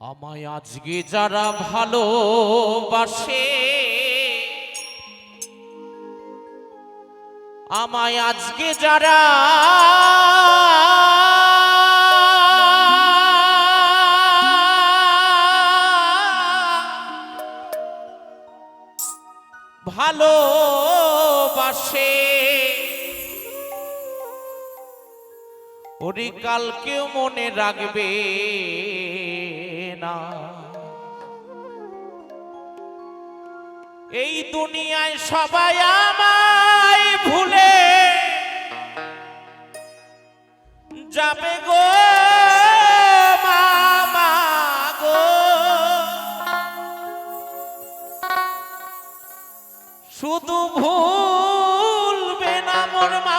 আমায় আজকে যারা ভালোবাসে আমায় আজকে যারা ভালোবাসে। ওরে কালকেও মনে রাখবে না। এই দুনিয়ায় সবাই আমায় ভুলে যাবে গো শুধু ভুলবে না মোর মা।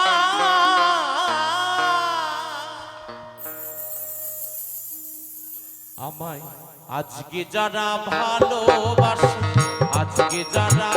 আমায় আজকে যারা ভালোবাসে আজকে যারা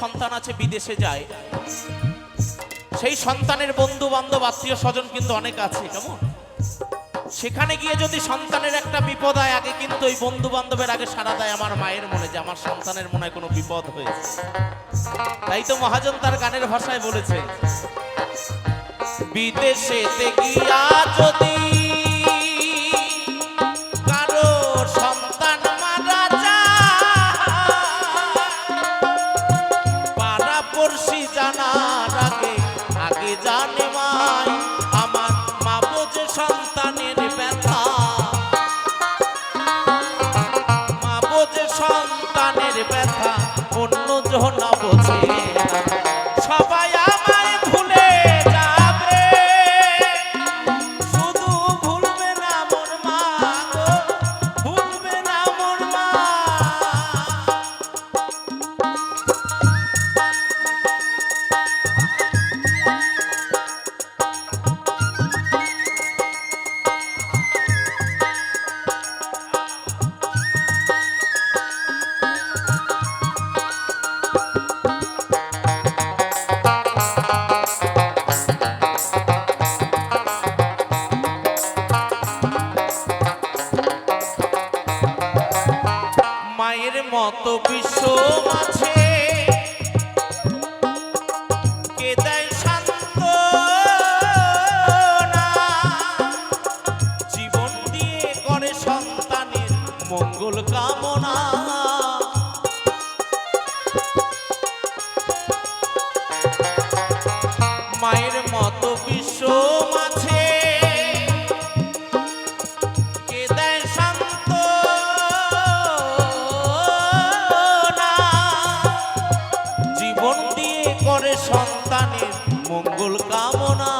সন্তান আছে বিদেশে যায়। সেই সন্তানের বন্ধু বান্ধব আত্মীয় স্বজন কিন্তু অনেক আছে কেমন? সেখানে গিয়ে যদি সন্তানের একটা বিপদ হয়, আগে কিন্তু ওই বন্ধু বান্ধবের আগে সারা দেয় আমার মায়ের মনে যে আমার সন্তানের মনে কোনো বিপদ হয়েছে। তাই তো মহাজন তার গানের ভাষায় বলেছে বিদেশে গিয়া যদি জানার আগে আগে জানে মাই মা মায়ের মতো বিশ্ব মাঝে। জীবন সন্তানের মঙ্গল কামনা।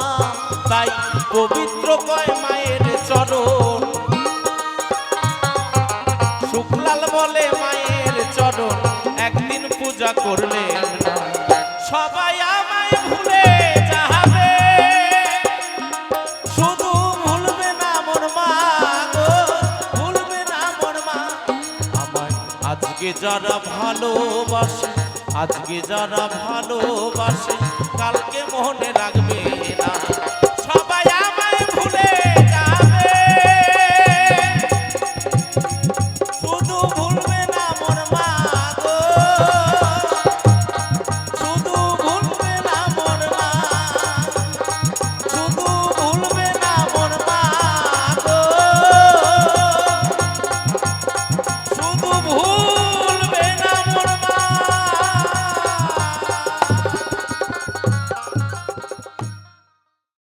তাই পবিত্র কয় মায়ের চরণ। শুক্লাল বলে মায়ের চরণ। একদিন পূজা করলেন সবাই আজকে যারা ভালোবাসে আজকে যারা ভালোবাসে কালকে মনে রাখবে